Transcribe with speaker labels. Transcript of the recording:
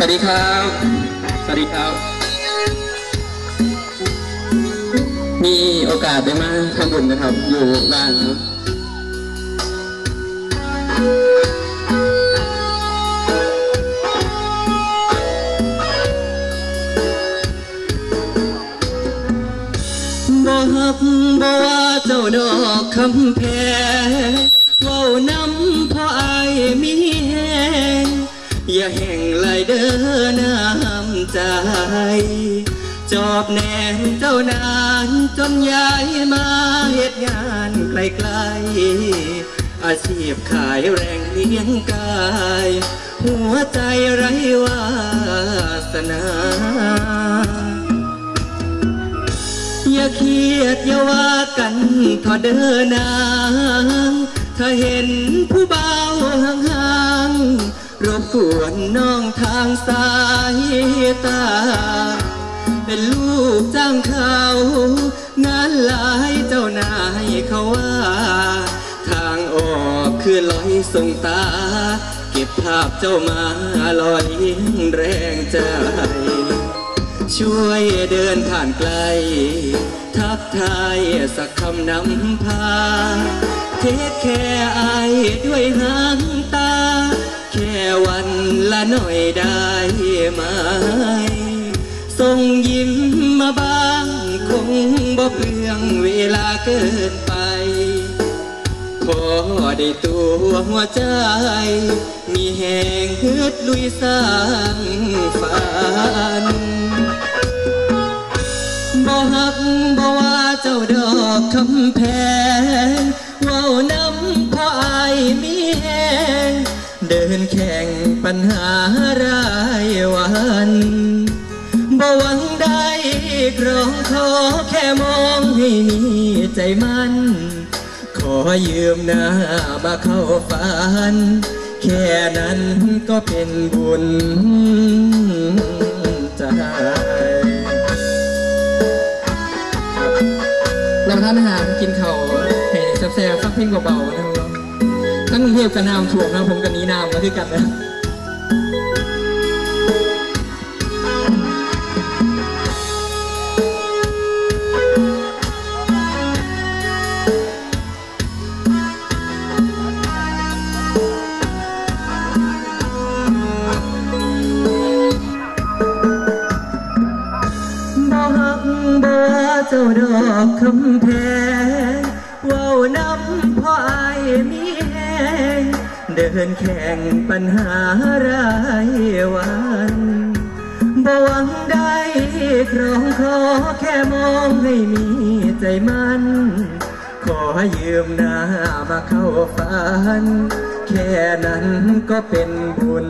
Speaker 1: สวัสดีครับ สวัสดีครับ มีโอกาสได้มาทำบุญนะครับ อยู่บ้านครับบ่ฮักบ่ว่าเจ้าดอกคำแพงเว้านำ อย่าแห่งไหลเด้อน้ำใจ จอบแนมเจ้านานจนย้ายมาเหตุงานไกลๆ อาชีพขายแรงเลี้ยงกาย หัวใจไร้วาสนา อย่าเครียดอย่าว่ากันทอเดินนางถ้าเห็นผู้เบาห่า รบกวนน้องทางสายตา เป็นลูกจ้างเขา งานหลายเจ้านายเขาว่า ทางออกคือลอยส่งตา เก็บภาพเจ้ามาลอยแรงใจ ช่วยเดินผ่านไกล ทักทายสักคำนำพา เทคแค่อายด้วยหางตา วันละหน่อยได้ไหมส่งยิ้มมาบ้างคงบ่เปลืองเวลาเกินไป ขอได้ตัวหัวใจ มีแหงฮึดลุยสร้างฝันบ่ฮักบ่ว่าเจ้าดอกคำ เดินแข่งปัญหารายวันบ่หวังได้กรองขอแค่มองให้มีใจมัน ขอยืมหน้ามาเข้าฝัน แค่นั้นก็เป็นบุญใจรับประทานอาหารกินข้าให้แซ่บๆฟังเพลงเบาๆนะครับ ทั้งกรุงเทพกับน้ำท่วมนะผมกับนี้น้ำมาด้วยกันนะเจ้าดอกคำแพงว้าน้ำพราะอายมีแห ง เดินแข่งปัญหารายวันบหวังได้ครองขอแค่มองให้มีใจมัน ขอยืมหน้ามาเข้าฝัน แค่นั้นก็เป็นบุญ